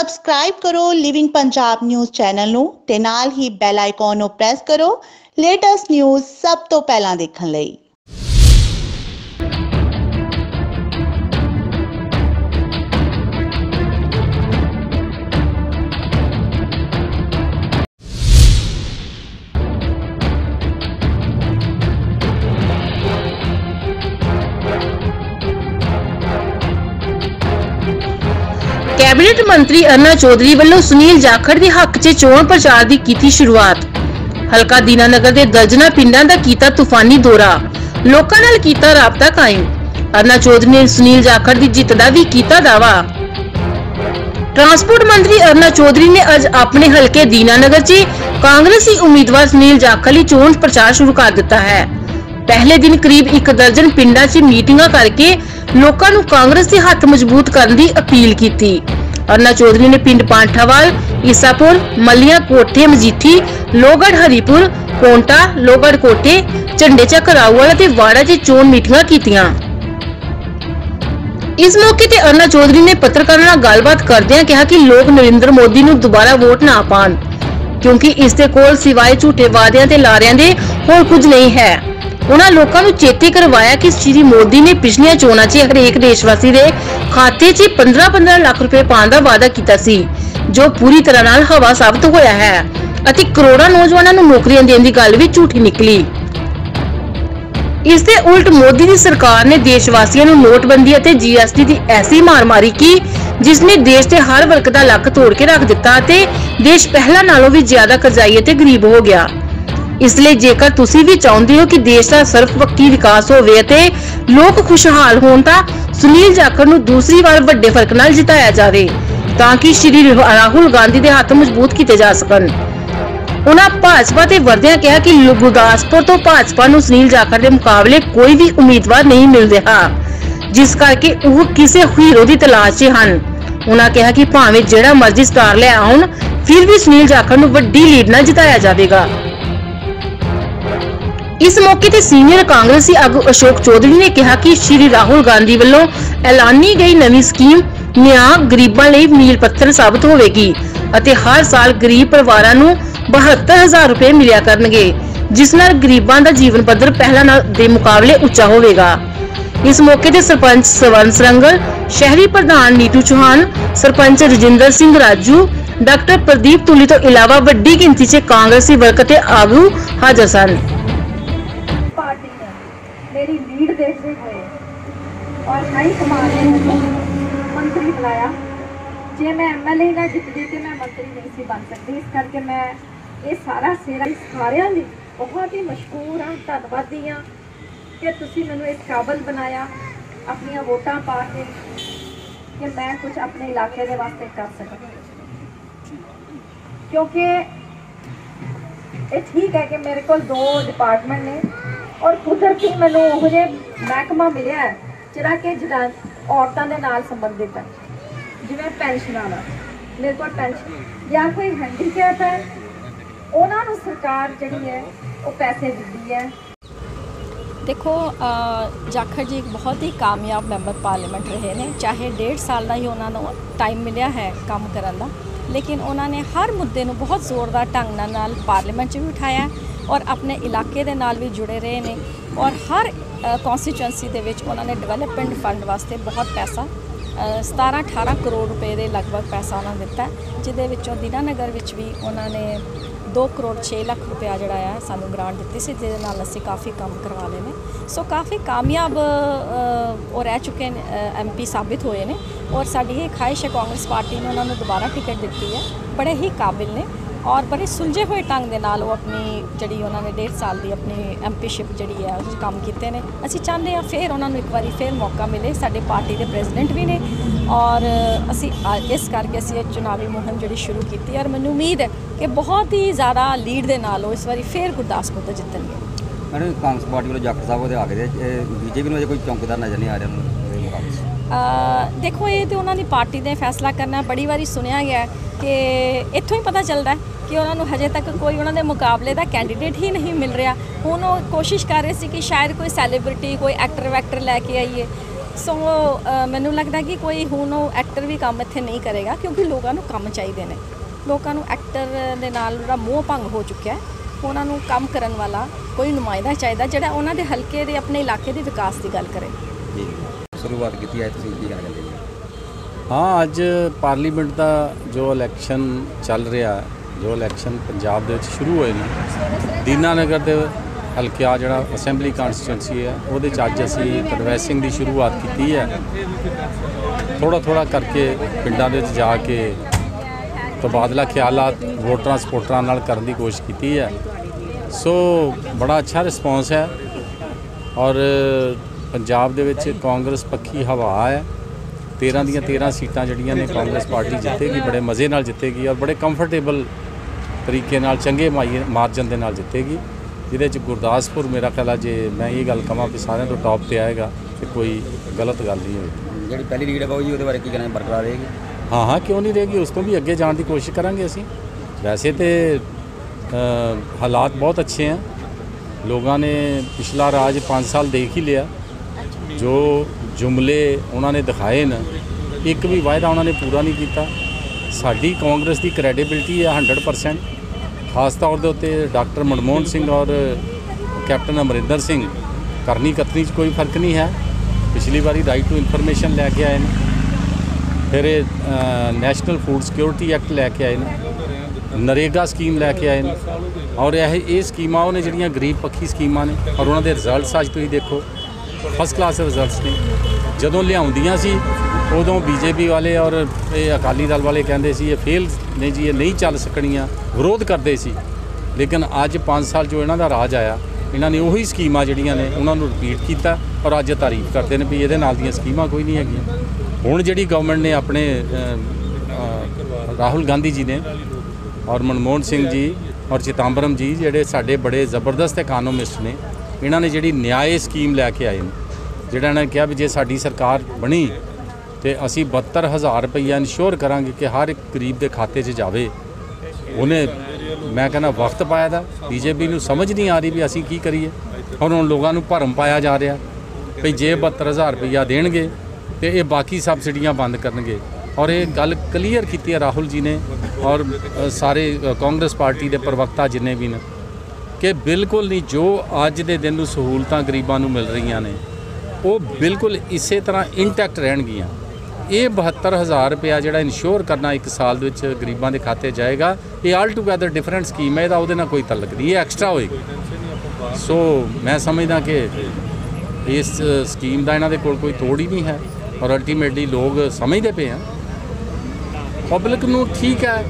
Subscribe ਕਰੋ living Punjab news channel ਨੂੰ ਤੇ ਨਾਲ ਹੀ ਬੈਲ ਆਈਕਨ ਨੂੰ ਪ੍ਰੈਸ ਕਰੋ ਲੇਟੈਸਟ ਨਿਊਜ਼ ਸਭ ਤੋਂ ਪਹਿਲਾਂ ਦੇਖਣ ਲਈ। ਕੈਬਨਿਟ ਮੰਤਰੀ ਅਰਨਾ ਚੌਧਰੀ ਵੱਲੋਂ ਸੁਨੀਲ ਜਾਖੜ ਦੇ ਹੱਕ 'ਚ ਚੋਣ ਪ੍ਰਚਾਰ ਦੀ ਕੀਤੀ ਸ਼ੁਰੂਆਤ। ਹਲਕਾ ਦੀਨਾਨਗਰ ਦੇ ਦਰਜਨਾ ਪਿੰਡਾਂ ਦਾ ਕੀਤਾ ਤੂਫਾਨੀ ਦੌਰਾ। ਲੋਕਾਂ ਨਾਲ ਕੀਤਾ ਰਾਬਤਾ ਕਾਇਮ। ਅਰਨਾ ਚੌਧਰੀ ਨੇ ਸੁਨੀਲ ਜਾਖੜ ਦੀ ਜਿੱਤ ਦਾ ਵੀ ਕੀਤਾ ਦਾਵਾ ਟਰਾਂਸਪੋਰਟ ਮੰਤਰੀ ਅਰਨਾ ਚੌਧਰੀ ਨੇ ਅੱਜ ਆਪਣੇ ਹਲਕੇ ਦੀਨਾਨਗਰ 'ਚ ਕਾਂਗਰਸੀ ਉਮੀਦਵਾਰ ਸੁਨੀਲ ਜਾਖੜ ਲਈ ਚੋਣ ਪ੍ਰਚਾਰ ਸ਼ੁਰੂ ਕਰ ਦਿੱਤਾ ਹੈ। ਪਹਿਲੇ ਦਿਨ ਕਰੀਬ ਇੱਕ ਦਰਜਨ ਪਿੰਡਾਂ 'ਚ ਮੀਟਿੰਗਾਂ ਕਰਕੇ ਲੋਕਾਂ ਨੂੰ ਕਾਂਗਰਸ ਦੇ ਹੱਥ ਮਜ਼ਬੂਤ ਕਰਨ ਦੀ ਅਪੀਲ ਕੀਤੀ। ਅਰਨਾ ਚੌਧਰੀ ਨੇ ਪਿੰਡ ਪਾਂਠਾਵਾਲ, ਈਸਾਪੁਰ, ਮੱਲੀਆਂ, ਕੋਠੇ, ਮਜੀਠੀ ਲੋਗੜ ਹਰੀਪੁਰ ਕੋਂਟਾ ਲੋਗੜ ਕੋਠੇ ਝੰਡੇ ਚੱਕ ਰਾਊਵਾਲ ਅਤੇ ਵਾੜਾ 'ਚ ਚੋਣ ਮੀਟਿੰਗਾਂ ਕੀਤੀਆਂ। ਇਸ ਮੌਕੇ ਤੇ ਅਰਨਾ ਚੌਧਰੀ ਨੇ ਪੱਤਰਕਾਰਾਂ ਨਾਲ ਗੱਲਬਾਤ ਕਰਦਿਆਂ ਕਿਹਾ ਕਿ ਲੋਕ ਨਰਿੰਦਰ ਮੋਦੀ ਨੂੰ ਦੁਬਾਰਾ ਵੋਟ ਨਾ ਪਾਣ, ਕਿਉਂਕਿ ਇਸ ਦੇ ਕੋਲ ਸਿਵਾਏ ਝੂਠੇ ਵਾਅਦਿਆਂ ਤੇ ਲਾਰਿਆਂ ਦੇ ਹੋਰ ਕੁਝ ਨਹੀਂ ਹੈ। ਉਹਨਾਂ ਲੋਕਾਂ ਨੂੰ ਚੇਤੇ ਕਰਵਾਇਆ ਕਿ ਸ਼੍ਰੀ ਮੋਦੀ ਨੇ ਪਿਛਲੀਆਂ ਚੋਣਾਂ 'ਚ ਹਰੇਕ ਦੇਸ਼ਵਾਸੀ ਦੇ ਖਾਤੇ 'ਚ 15-15 ਲੱਖ ਰੁਪਏ ਪਾਉਣ ਦਾ ਵਾਅਦਾ ਕੀਤਾ ਸੀ, ਜੋ ਪੂਰੀ ਤਰ੍ਹਾਂ ਨਾਲ ਹਵਾ ਸਾਬਤ ਹੋਇਆ ਹੈ ਅਤੇ ਕਰੋੜਾਂ ਨੌਜਵਾਨਾਂ ਨੂੰ ਨੌਕਰੀਆਂ ਦੇਣ ਦੀ ਗੱਲ ਵੀ ਝੂਠੀ ਨਿਕਲੀ। ਇਸ ਦੇ ਉਲਟ ਮੋਦੀ ਦੀ ਸਰਕਾਰ ਨੇ ਦੇਸ਼ਵਾਸੀਆਂ ਨੂੰ ਨੋਟਬੰਦੀ ਅਤੇ ਜੀਐਸਟੀ ਦੀ ਐਸੀ ਮਾਰ ਮਾਰੀ ਕਿ ਜਿਸ ਨੇ ਦੇਸ਼ ਦੇ ਹਰ ਵਰਗ ਦਾ ਲੱਕ ਤੋੜ ਕੇ ਰੱਖ ਦਿੱਤਾ ਅਤੇ ਦੇਸ਼ ਪਹਿਲਾਂ ਨਾਲੋਂ ਵੀ ਜ਼ਿਆਦਾ ਕਰਜ਼ਾਈ ਅਤੇ ਗਰੀਬ ਹੋ ਗਿਆ। ਇਸ ਲਈ ਜੇਕਰ ਤੁਸੀਂ ਵੀ ਚਾਹੁੰਦੇ ਹੋ ਕਿ ਦੇਸ਼ ਦਾ ਸਰਵਪੱਖੀ ਵਿਕਾਸ ਹੋਵੇ ਅਤੇ ਲੋਕ ਖੁਸ਼ਹਾਲ ਹੋਣ, ਤਾਂ ਸੁਨੀਲ ਜਾਖੜ ਨੂੰ ਦੂਸਰੀ ਵਾਰ ਵੱਡੇ ਫ਼ਰਕ ਨਾਲ ਜਿਤਾਇਆ ਜਾਵੇ, ਤਾਂ ਕਿ ਸ਼੍ਰੀ ਰਾਹੁਲ ਗਾਂਧੀ ਦੇ ਹੱਥ ਮਜ਼ਬੂਤ ਕੀਤੇ ਜਾ ਸਕਣ। ਉਹਨਾਂ ਭਾਜਪਾ ਤੇ ਵਰਦਿਆਂ ਕਿਹਾ ਕਿ ਗੁਰਦਾਸਪੁਰ ਤੋਂ ਭਾਜਪਾ ਨੂੰ ਸੁਨੀਲ ਜਾਖੜ ਦੇ ਮੁਕਾਬਲੇ ਕੋਈ ਵੀ ਉਮੀਦਵਾਰ ਨਹੀਂ ਮਿਲ ਰਿਹਾ, ਜਿਸ ਕਰਕੇ ਉਹ ਕਿਸੇ ਹੀਰੋ ਦੀ ਤਲਾਸ਼ 'ਚ ਹਨ। ਉਹਨਾਂ ਕਿਹਾ ਕਿ ਭਾਵੇਂ ਜਿਹੜਾ ਮਰਜ਼ੀ ਸਟਾਰ ਲੈ ਆਉਣ, ਫਿਰ ਵੀ ਸੁਨੀਲ ਜਾਖੜ ਨੂੰ ਵੱਡੀ ਲੀਡ ਨਾਲ ਜਿਤਾਇਆ ਜਾਵੇਗਾ। ਇਸ ਮੌਕੇ ਤੇ ਸੀਨੀਅਰ ਕਾਂਗਰਸੀ ਆਗੂ ਅਸ਼ੋਕ ਚੌਧਰੀ ਨੇ ਕਿਹਾ ਕਿ ਸ਼੍ਰੀ ਰਾਹੁਲ ਗਾਂਧੀ ਵੱਲੋਂ ਐਲਾਨੀ ਗਈ ਨਵੀਂ ਸਕੀਮ ਨਿਆਂ ਗਰੀਬਾਂ ਲਈ ਮੀਲ ਪੱਥਰ ਸਾਬਤ ਹੋਵੇਗੀ ਅਤੇ ਹਰ ਸਾਲ ਗਰੀਬ ਪਰਿਵਾਰਾਂ ਨੂੰ 72000 ਰੁਪਏ ਮਿਲਿਆ ਕਰਨਗੇ, ਜਿਸ ਨਾਲ ਗਰੀਬਾਂ ਦਾ ਜੀਵਨ ਪੱਧਰ ਪਹਿਲਾਂ ਨਾਲ ਦੇ ਮੁਕਾਬਲੇ ਉੱਚਾ ਹੋਵੇਗਾ। ਇਸ ਮੌਕੇ ਤੇ ਸਰਪੰਚ ਸਵਰਨ ਸਰੰਗਲ, ਸ਼ਹਿਰੀ ਪ੍ਰਧਾਨ ਨੀਤੂ ਚੌਹਾਨ, ਸਰਪੰਚ ਰਜਿੰਦਰ ਸਿੰਘ ਰਾਜੂ, ਡਾਕਟਰ ਪ੍ਰਦੀਪ ਤੁਲੀ ਤੋਂ ਇਲਾਵਾ ਵੱਡੀ ਗਿਣਤੀ 'ਚ ਕਾਂਗਰਸੀ ਵਰਕਰ ਤੇ ਆਗੂ ਹਾਜ਼ਰ ਸਨ। ਔਰ ਹਾਈ ਕਮਾ ਨੇ ਮੰਤਰੀ ਬਣਾਇਆ ਜੇ ਮੈਂ ਐਮਐਲਏ ਨਾ ਜਿੱਤਦੀ ਤੇ ਮੈਂ ਮੰਤਰੀ ਨਹੀਂ ਸੀ ਬਣ ਸਕਦੀ। ਇਸ ਕਰਕੇ ਮੈਂ ਇਹ ਸਾਰਾ ਸੇਰਾ ਸਾਰਿਆਂ ਦੀ ਬਹੁਤ ਹੀ ਮਸ਼ਕੂਰ ਹਾਂ ਧੰਨਵਾਦੀ ਹਾਂ ਕਿ ਤੁਸੀਂ ਮੈਨੂੰ ਇਸ ਕਾਬਲ ਬਣਾਇਆ, ਆਪਣੀਆਂ ਵੋਟਾਂ ਪਾ ਕੇ ਕਿ ਮੈਂ ਕੁਝ ਆਪਣੇ ਇਲਾਕੇ ਦੇ ਵਾਸਤੇ ਕਰ ਸਕਾਂ। ਕਿਉਂਕਿ ਇਹ ਠੀਕ ਹੈ ਕਿ ਮੇਰੇ ਕੋਲ ਦੋ ਡਿਪਾਰਟਮੈਂਟ ਨੇ ਔਰ ਕੁਦਰਤੀ ਮੈਨੂੰ ਉਹ ਜੇ ਮਹਿਕਮਾ ਮਿਲਿਆ ਹੈ। ਜਿਹੜਾ ਕਿ ਜਿਹੜਾ ਔਰਤਾਂ ਦੇ ਨਾਲ ਸੰਬੰਧਿਤ ਹੈ, ਜਿਵੇਂ ਪੈਨਸ਼ਨਾਂ ਦਾ ਮੇਰੇ ਕੋਲ ਪੈਨਸ਼ਨ ਜਾਂ ਕੋਈ ਹੈਂਡੀਕੈਪ ਹੈ, ਉਹਨਾਂ ਨੂੰ ਸਰਕਾਰ ਜਿਹੜੀ ਹੈ, ਉਹ ਪੈਸੇ ਦਿੰਦੀ ਹੈ। ਦੇਖੋ ਜਾਖੜ ਜੀ ਇੱਕ ਬਹੁਤ ਹੀ ਕਾਮਯਾਬ ਮੈਂਬਰ ਪਾਰਲੀਮੈਂਟ ਰਹੇ ਨੇ। ਚਾਹੇ ਡੇਢ ਸਾਲ ਦਾ ਹੀ ਉਹਨਾਂ ਨੂੰ ਟਾਈਮ ਮਿਲਿਆ ਹੈ ਕੰਮ ਕਰਨ ਦਾ, ਲੇਕਿਨ ਉਹਨਾਂ ਨੇ ਹਰ ਮੁੱਦੇ ਨੂੰ ਬਹੁਤ ਜ਼ੋਰਦਾਰ ਢੰਗ ਨਾਲ ਪਾਰਲੀਮੈਂਟ 'ਚ ਵੀ ਉਠਾਇਆ ਔਰ ਆਪਣੇ ਇਲਾਕੇ ਦੇ ਨਾਲ ਵੀ ਜੁੜੇ ਰਹੇ ਨੇ ਔਰ ਹਰ ਕਨਸਟੀਚੁਐਂਸੀ ਦੇ ਵਿੱਚ ਉਹਨਾਂ ਨੇ ਡਿਵੈਲਪਮੈਂਟ ਫੰਡ ਵਾਸਤੇ ਬਹੁਤ ਪੈਸਾ 17 18 ਕਰੋੜ ਰੁਪਏ ਦੇ ਲਗਭਗ ਪੈਸਾ ਉਹਨਾਂ ਦਿੱਤਾ ਜਿਹਦੇ ਵਿੱਚੋਂ ਦੀਨਾਨਗਰ ਵਿੱਚ ਵੀ ਉਹਨਾਂ ਨੇ 2 ਕਰੋੜ 6 ਲੱਖ ਰੁਪਇਆ ਜਿਹੜਾ ਆ ਸਾਨੂੰ ਗ੍ਰਾਂਟ ਦਿੱਤੀ ਸੀ, ਜਿਹਦੇ ਨਾਲ ਅਸੀਂ ਕਾਫੀ ਕੰਮ ਕਰਵਾ ਲਏ ਨੇ। ਸੋ ਕਾਫੀ ਕਾਮਯਾਬ ਉਹ ਰਹਿ ਚੁੱਕੇ ਨੇ ਐਮਪੀ ਸਾਬਿਤ ਹੋਏ ਨੇ ਔਰ ਸਾਡੀ ਇਹ ਖਾਹਿਸ਼ ਹੈ ਕਾਂਗਰਸ ਪਾਰਟੀ ਨੇ ਉਹਨਾਂ ਨੂੰ ਦੁਬਾਰਾ ਟਿਕਟ ਦਿੱਤੀ ਹੈ, ਬੜੇ ਹੀ ਕਾਬਿਲ ਨੇ। ਔਰ ਬੜੇ ਸੁਲਝੇ ਹੋਏ ਢੰਗ ਦੇ ਨਾਲ ਉਹ ਆਪਣੀ ਜਿਹੜੀ ਉਹਨਾਂ ਨੇ ਡੇਢ ਸਾਲ ਦੀ ਆਪਣੀ ਐਮਪੀਸ਼ਿਪ ਜਿਹੜੀ ਹੈ ਉਹ 'ਚ ਕੰਮ ਕੀਤੇ ਨੇ। ਅਸੀਂ ਚਾਹੁੰਦੇ ਹਾਂ ਫਿਰ ਉਹਨਾਂ ਨੂੰ ਇੱਕ ਵਾਰੀ ਫਿਰ ਮੌਕਾ ਮਿਲੇ, ਸਾਡੇ ਪਾਰਟੀ ਦੇ ਪ੍ਰੈਜ਼ੀਡੈਂਟ ਵੀ ਨੇ ਔਰ ਅਸੀਂ ਇਸ ਕਰਕੇ ਅਸੀਂ ਇਹ ਚੁਣਾਵੀ ਮੁਹਿੰਮ ਜਿਹੜੀ ਸ਼ੁਰੂ ਕੀਤੀ ਔਰ ਮੈਨੂੰ ਉਮੀਦ ਹੈ ਕਿ ਬਹੁਤ ਹੀ ਜ਼ਿਆਦਾ ਲੀਡ ਦੇ ਨਾਲ ਉਹ ਇਸ ਵਾਰੀ ਫਿਰ ਗੁਰਦਾਸਪੁਰ ਤੋਂ ਜਿੱਤਣਗੇ। ਮੈਡਮ, ਕਾਂਗਰਸ ਪਾਰਟੀ ਵੱਲੋਂ ਜਾਖੜ ਸਾਹਿਬ ਉਹਦੇ ਆ ਗਏ ਬੀਜੇਪੀ ਨੂੰ ਅਜੇ ਕੋਈ ਚੌਂਕੀਦਾਰ ਨਜ਼ਰ ਨਹੀਂ ਆ ਰਿਹਾ ਉਹਨੂੰ ਉਹਦੇ ਮੁਕਾਬਲੇ 'ਚ। ਅ, ਦੇਖੋ, ਇਹ ਤੇ ਉਹਨਾਂ ਦੀ ਪਾਰਟੀ ਨੇ ਫੈਸਲਾ ਕਰਨਾ ਬੜੀ ਵਾਰੀ ਸੁਣਿਆ ਗਿਆ ਕਿ ਇੱਥੋਂ ਹੀ ਪਤਾ ਚੱਲਦਾ ਕਿ ਉਹਨਾਂ ਨੂੰ ਹਜੇ ਤੱਕ ਕੋਈ ਉਹਨਾਂ ਦੇ ਮੁਕਾਬਲੇ ਦਾ ਕੈਂਡੀਡੇਟ ਹੀ ਨਹੀਂ ਮਿਲ ਰਿਹਾ। ਹੁਣ ਉਹ ਕੋਸ਼ਿਸ਼ ਕਰ ਰਹੇ ਸੀ ਕਿ ਸ਼ਾਇਦ ਕੋਈ ਸੈਲੀਬ੍ਰਿਟੀ ਕੋਈ ਐਕਟਰ ਵੈਕਟਰ ਲੈ ਕੇ ਆਈਏ। ਸੋ ਮੈਨੂੰ ਲੱਗਦਾ ਕਿ ਕੋਈ ਹੁਣ ਉਹ ਐਕਟਰ ਵੀ ਕੰਮ ਇੱਥੇ ਨਹੀਂ ਕਰੇਗਾ ਕਿਉਂਕਿ ਲੋਕਾਂ ਨੂੰ ਕੰਮ ਚਾਹੀਦੇ ਨੇ। ਲੋਕਾਂ ਨੂੰ ਐਕਟਰ ਦੇ ਨਾਲ ਜਿਹੜਾ ਮੋਹ ਭੰਗ ਹੋ ਚੁੱਕਿਆ ਹੈ। ਉਹਨਾਂ ਨੂੰ ਕੰਮ ਕਰਨ ਵਾਲਾ ਕੋਈ ਨੁਮਾਇੰਦਾ ਚਾਹੀਦਾ ਜਿਹੜਾ ਉਹਨਾਂ ਦੇ ਹਲਕੇ ਦੇ ਆਪਣੇ ਇਲਾਕੇ ਦੇ ਵਿਕਾਸ ਦੀ ਗੱਲ ਕਰੇ। ਜੀ। ਸ਼ੁਰੂਆਤ ਕੀਤੀ ਹੈ, ਤੁਸੀਂ ਕੀ ਕਹਿਣਾ ਚਾਹੁੰਦੇ ਜੀ ਹਾਂ, ਅੱਜ ਪਾਰਲੀਮੈਂਟ ਦਾ ਜੋ ਇਲੈਕਸ਼ਨ ਚੱਲ ਰਿਹਾ, ਜੋ ਇਲੈਕਸ਼ਨ ਪੰਜਾਬ ਦੇ ਵਿੱਚ ਸ਼ੁਰੂ ਹੋਏ ਨੇ, ਦੀਨਾਨਗਰ ਦੇ ਹਲਕੇ ਆ ਜਿਹੜਾ ਅਸੈਂਬਲੀ ਕਨਸਟੀਟੂਐਂਸੀ ਹੈ, ਉਹਦੇ ਚ ਅੱਜ ਅਸੀਂ ਕਨਵੈਸਿੰਗ ਦੀ ਸ਼ੁਰੂਆਤ ਕੀਤੀ ਹੈ। ਥੋੜਾ ਥੋੜਾ ਕਰਕੇ ਪਿੰਡਾਂ ਦੇ ਵਿੱਚ ਜਾ ਕੇ ਤਬਾਦਲਾ ਖਿਆਲਾਤ ਵੋਟਰਾਂ ਸਪੋਰਟਰਾਂ ਨਾਲ ਕਰਨ ਦੀ ਕੋਸ਼ਿਸ਼ ਕੀਤੀ ਹੈ। ਸੋ, ਬੜਾ ਅੱਛਾ ਰਿਸਪੌਂਸ ਹੈ ਔਰ ਪੰਜਾਬ ਦੇ ਵਿੱਚ ਕਾਂਗਰਸ ਪੱਖੀ ਹਵਾ ਹੈ। 13 ਦੀਆਂ 13 ਸੀਟਾਂ ਜਿਹੜੀਆਂ ਨੇ ਕਾਂਗਰਸ ਪਾਰਟੀ ਜਿੱਤੇਗੀ ਬੜੇ ਮਜ਼ੇ ਨਾਲ ਜਿੱਤੇਗੀ ਔਰ ਬੜੇ ਕੰਫਰਟੇਬਲ ਤਰੀਕੇ ਨਾਲ ਚੰਗੇ ਮਾਰਜਨ ਦੇ ਨਾਲ ਜਿੱਤੇਗੀ। ਜਿਹਦੇ ਚ ਗੁਰਦਾਸਪੁਰ ਮੇਰਾ ਖਿਆਲ ਆ ਜੇ ਮੈਂ ਇਹ ਗੱਲ ਕਹਾਂ ਕਿ ਸਾਰਿਆਂ ਤੋਂ ਟੌਪ ਤੇ ਆਏਗਾ ਤੇ ਕੋਈ ਗਲਤ ਗੱਲ ਨਹੀਂ ਹੋਏਗੀ। ਜਿਹੜੀ ਪਹਿਲੀ ਲੀਡ ਹੈ ਬਾਬੂ ਜੀ ਉਹਦੇ ਬਾਰੇ ਕੀ ਕਹਿਣਾ ਬਰਕਰਾਰ ਰਹੇਗੀ? ਹਾਂ ਹਾਂ ਕਿਉਂ ਨਹੀਂ ਰਹੇਗੀ? ਉਸ ਤੋਂ ਵੀ ਅੱਗੇ ਜਾਣ ਦੀ ਕੋਸ਼ਿਸ਼ ਕਰਾਂਗੇ ਅਸੀਂ। ਵੈਸੇ ਤੇ ਹਾਲਾਤ ਬਹੁਤ ਅੱਛੇ ਹਨ ਲੋਕਾਂ ਨੇ ਪਿਛਲਾ ਰਾਜ 5 ਸਾਲ ਦੇਖ ਹੀ ਲਿਆ। ਜੋ ਜੁਮਲੇ ਉਹਨਾਂ ਨੇ ਦਿਖਾਏ ਨੇ, ਇੱਕ ਵੀ ਵਾਅਦਾ ਉਹਨਾਂ ਨੇ ਪੂਰਾ ਨਹੀਂ ਕੀਤਾ। ਸਾਡੀ ਕਾਂਗਰਸ ਦੀ ਕ੍ਰੈਡੀਬਿਲਟੀ ਹੈ 100% ਖਾਸ ਤੌਰ ਦੇ ਉੱਤੇ ਡਾਕਟਰ ਮਨਮੋਹਨ ਸਿੰਘ ਔਰ ਕੈਪਟਨ ਅਮਰਿੰਦਰ ਸਿੰਘ, ਕਰਨੀ ਕਤਨੀ 'ਚ ਕੋਈ ਫ਼ਰਕ ਨਹੀਂ ਹੈ। ਪਿਛਲੀ ਵਾਰੀ ਰਾਈਟ ਟੂ ਇਨਫੋਰਮੇਸ਼ਨ ਲੈ ਕੇ ਆਏ ਨੇ। ਫਿਰ ਇਹ ਨੈਸ਼ਨਲ ਫੂਡ ਸਿਕਿਉਰਿਟੀ ਐਕਟ ਲੈ ਕੇ ਆਏ ਨੇ। ਨਰੇਗਾ ਸਕੀਮ ਲੈ ਕੇ ਆਏ ਨੇ। ਔਰ ਇਹ ਇਹ ਸਕੀਮਾਂ ਉਹਨੇ ਜਿਹੜੀਆਂ ਗਰੀਬ ਪੱਖੀ ਸਕੀਮਾਂ ਨੇ, ਔਰ ਉਹਨਾਂ ਦੇ ਰਿਜ਼ਲਟਸ ਅੱਜ ਤੁਸੀਂ ਦੇਖੋ। ਫਸਟ ਕਲਾਸ ਰਿਜ਼ਲਟਸ ਨੇ ਜਦੋਂ ਲਿਆਉਂਦੀਆਂ ਸੀ, ਉਦੋਂ ਬੀਜੇਪੀ ਵਾਲੇ ਔਰ ਇਹ ਅਕਾਲੀ ਦਲ ਵਾਲੇ ਕਹਿੰਦੇ ਸੀ, ਇਹ ਫੇਲ ਨੇ ਜੀ, ਇਹ ਨਹੀਂ ਚੱਲ ਸਕਣੀਆਂ। ਵਿਰੋਧ ਕਰਦੇ ਸੀ। ਲੇਕਿਨ ਅੱਜ 5 ਸਾਲ ਜੋ ਇਹਨਾਂ ਦਾ ਰਾਜ ਆਇਆ, ਇਹਨਾਂ ਨੇ ਉਹੀ ਸਕੀਮਾਂ ਜਿਹੜੀਆਂ ਨੇ, ਉਹਨਾਂ ਨੂੰ ਰਿਪੀਟ ਕੀਤਾ ਔਰ ਅੱਜ ਤਾਰੀਫ ਕਰਦੇ ਨੇ ਵੀ ਇਹਦੇ ਨਾਲ ਦੀਆਂ ਸਕੀਮਾਂ ਕੋਈ ਨਹੀਂ ਹੈਗੀਆਂ। ਹੁਣ ਜਿਹੜੀ ਗਵਰਨਮੈਂਟ ਨੇ ਆਪਣੇ ਰਾਹੁਲ ਗਾਂਧੀ ਜੀ ਨੇ ਔਰ ਮਨਮੋਹਨ ਸਿੰਘ ਜੀ ਔਰ ਚਿਦੰਬਰਮ ਜੀ, ਜਿਹੜੇ ਸਾਡੇ ਬੜੇ ਜ਼ਬਰਦਸਤ ਇਕਾਨੋਮਿਸਟ ਨੇ ਇਹਨਾਂ ਨੇ ਜਿਹੜੀ ਨਿਆਏ ਸਕੀਮ ਲੈ ਕੇ ਆਏ ਨੇ, ਜਿਹੜਾ ਇਹਨਾਂ ਨੇ ਕਿਹਾ ਵੀ ਜੇ ਸਾਡੀ ਸਰਕਾਰ ਬਣੀ ਤੇ ਅਸੀਂ 72000 ਰੁਪਈਆ ਇਨਸ਼ੋਰ ਕਰਾਂਗੇ ਕਿ ਹਰ ਇੱਕ ਗਰੀਬ ਦੇ ਖਾਤੇ 'ਚ ਜਾਵੇ, ਉਹਨੇ ਮੈਂ ਕਹਿੰਦਾ ਵਕਤ ਪਾਇਆ ਦਾ, ਬੀਜੇਪੀ ਨੂੰ ਸਮਝ ਨਹੀਂ ਆ ਰਹੀ ਵੀ ਅਸੀਂ ਕੀ ਕਰੀਏ। ਹੁਣ ਹੁਣ ਲੋਕਾਂ ਨੂੰ ਭਰਮ ਪਾਇਆ ਜਾ ਰਿਹਾ, ਵੀ ਜੇ 72000 ਰੁਪਈਆ ਦੇਣਗੇ ਤੇ ਇਹ ਬਾਕੀ ਸਬਸਿਡੀਆਂ ਬੰਦ ਕਰਨਗੇ। ਔਰ ਇਹ ਗੱਲ ਕਲੀਅਰ ਕੀਤੀ ਹੈ ਰਾਹੁਲ ਜੀ ਨੇ ਔਰ ਸਾਰੇ ਕਾਂਗਰਸ ਪਾਰਟੀ ਦੇ ਪ੍ਰਵਕਤਾ ਜਿੰਨੇ ਵੀ ਨੇ ਕਿ ਬਿਲਕੁਲ ਨਹੀਂ, ਜੋ ਅੱਜ ਦੇ ਦਿਨ ਨੂੰ ਸਹੂਲਤਾਂ ਗਰੀਬਾਂ ਨੂੰ ਮਿਲ ਰਹੀਆਂ ਨੇ, ਉਹ ਬਿਲਕੁਲ ਇਸੇ ਤਰ੍ਹਾਂ ਇੰਟੈਕਟ ਰਹਿਣਗੀਆਂ। ਇਹ 72000 ਰੁਪਇਆ ਜਿਹੜਾ ਇਨਸ਼ੋਰ ਕਰਨਾ ਇੱਕ ਸਾਲ ਦੇ ਵਿੱਚ ਗਰੀਬਾਂ ਦੇ ਖਾਤੇ ਜਾਏਗਾ, ਇਹ ਆਲ ਟੂਗੇਦਰ ਡਿਫਰੈਂਟ ਸਕੀਮ ਹੈ, ਇਹਦਾ ਉਹਦੇ ਨਾਲ ਕੋਈ ਤਲਕ ਨਹੀਂ, ਇਹ ਐਕਸਟਰਾ ਹੋਏਗੀ। ਸੋ ਮੈਂ ਸਮਝਦਾ ਕਿ ਇਸ ਸਕੀਮ ਦਾ ਇਹਨਾਂ ਦੇ ਕੋਲ ਕੋਈ ਤੋੜ ਹੀ ਨਹੀਂ ਹੈ ਔਰ ਅਲਟੀਮੇਟਲੀ ਲੋਕ ਸਮਝਦੇ ਪਏ ਆ। ਪਬਲਿਕ ਨੂੰ ਠੀਕ ਹੈ,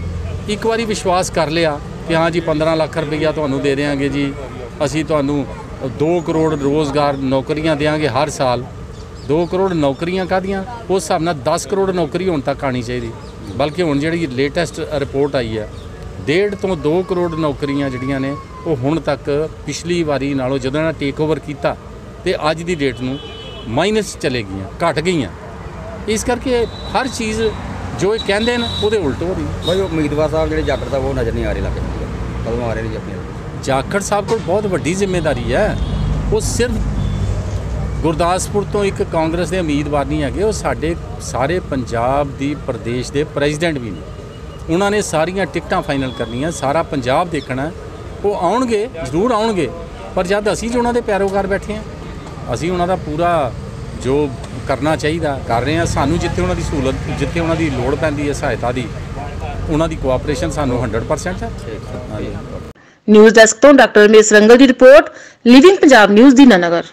ਇੱਕ ਵਾਰੀ ਵਿਸ਼ਵਾਸ ਕਰ ਲਿਆ ਕਿ ਹਾਂ ਜੀ 15 ਲੱਖ ਰੁਪਈਆ ਤੁਹਾਨੂੰ ਦੇ ਦੇਵਾਂਗੇ ਜੀ। ਅਸੀਂ ਤੁਹਾਨੂੰ 2 ਕਰੋੜ ਰੋਜ਼ਗਾਰ ਨੌਕਰੀਆਂ ਦੇਵਾਂਗੇ ਹਰ ਸਾਲ। 2 ਕਰੋੜ ਨੌਕਰੀਆਂ ਕਾਹਦੀਆਂ? ਉਸ ਹਿਸਾਬ ਨਾਲ 10 ਕਰੋੜ ਨੌਕਰੀ ਹੁਣ ਤੱਕ ਆਣੀ ਚਾਹੀਦੀ। ਬਲਕਿ ਹੁਣ ਜਿਹੜੀ ਲੇਟੈਸਟ ਰਿਪੋਰਟ ਆਈ ਹੈ, ਡੇਢ ਤੋਂ 2 ਕਰੋੜ ਨੌਕਰੀਆਂ ਜਿਹੜੀਆਂ ਨੇ, ਉਹ ਹੁਣ ਤੱਕ ਪਿਛਲੀ ਵਾਰੀ ਨਾਲੋਂ ਜਦੋਂ ਇਹਨਾਂ ਟੇਕ ਓਵਰ ਕੀਤਾ ਤੇ ਅੱਜ ਦੀ ਡੇਟ ਨੂੰ ਮਾਈਨਸ ਚਲੇ ਗਈਆਂ, ਘਟ ਗਈਆਂ। ਇਸ ਕਰਕੇ ਹਰ ਚੀਜ਼ ਜੋ ਇਹ ਕਹਿੰਦੇ ਨੇ, ਉਹਦੇ ਉਲਟ ਹੋ ਰਹੀ ਹੈ। ਉਮੀਦਵਾਰ ਸਾਹਿਬ ਜਿਹੜੇ ਜਾਗਰ ਸਾਹਿਬ ਉਹ ਨਜ਼ਰ ਨਹੀਂ ਆ ਰਹੇ ਲੱਗੇ। ਕਦੋਂ ਆ ਰਹੇ ਜੀ ਆਪਣੇ ਜਾਖੜ ਸਾਹਿਬ ਕੋਲ ਬਹੁਤ ਵੱਡੀ ਜ਼ਿੰਮੇਵਾਰੀ ਹੈ। ਉਹ ਸਿਰਫ ਗੁਰਦਾਸਪੁਰ ਤੋਂ ਇੱਕ ਕਾਂਗਰਸ ਦੇ ਉਮੀਦਵਾਰ ਨਹੀਂ ਹੈਗੇ, ਉਹ ਸਾਡੇ ਸਾਰੇ ਪੰਜਾਬ ਦੀ ਪ੍ਰਦੇਸ਼ ਦੇ ਪ੍ਰੈਜ਼ੀਡੈਂਟ ਵੀ ਨੇ। ਉਹਨਾਂ ਨੇ ਸਾਰੀਆਂ ਟਿਕਟਾਂ ਫਾਈਨਲ ਕਰਨੀਆਂ, ਸਾਰਾ ਪੰਜਾਬ ਦੇਖਣਾ ਉਹ ਆਉਣਗੇ, ਜ਼ਰੂਰ ਆਉਣਗੇ, ਪਰ ਜਦ ਅਸੀਂ ਜੋ ਉਹਨਾਂ ਦੇ ਪੈਰੋਕਾਰ ਬੈਠੇ ਹਾਂ, ਅਸੀਂ ਉਹਨਾਂ ਦਾ ਪੂਰਾ ਜੋ ਕਰਨਾ ਚਾਹੀਦਾ, ਕਰ ਰਹੇ ਹਾਂ। ਸਾਨੂੰ ਜਿੱਥੇ ਉਹਨਾਂ ਦੀ ਸਹੂਲਤ, ਜਿੱਥੇ ਉਹਨਾਂ ਦੀ ਲੋੜ ਪੈਂਦੀ ਹੈ, ਸਹਾਇਤਾ ਦੀ ਉਹਨਾਂ ਦੀ ਕੋਆਪਰੇਸ਼ਨ ਸਾਨੂੰ 100% ਹੈ। ਨਿਊਜ਼ ਡੈਸਕ ਤੋਂ ਡਾਕਟਰ ਰਮੇਸ਼ ਰੰਗਲ ਦੀ report living Punjab news Dinanagar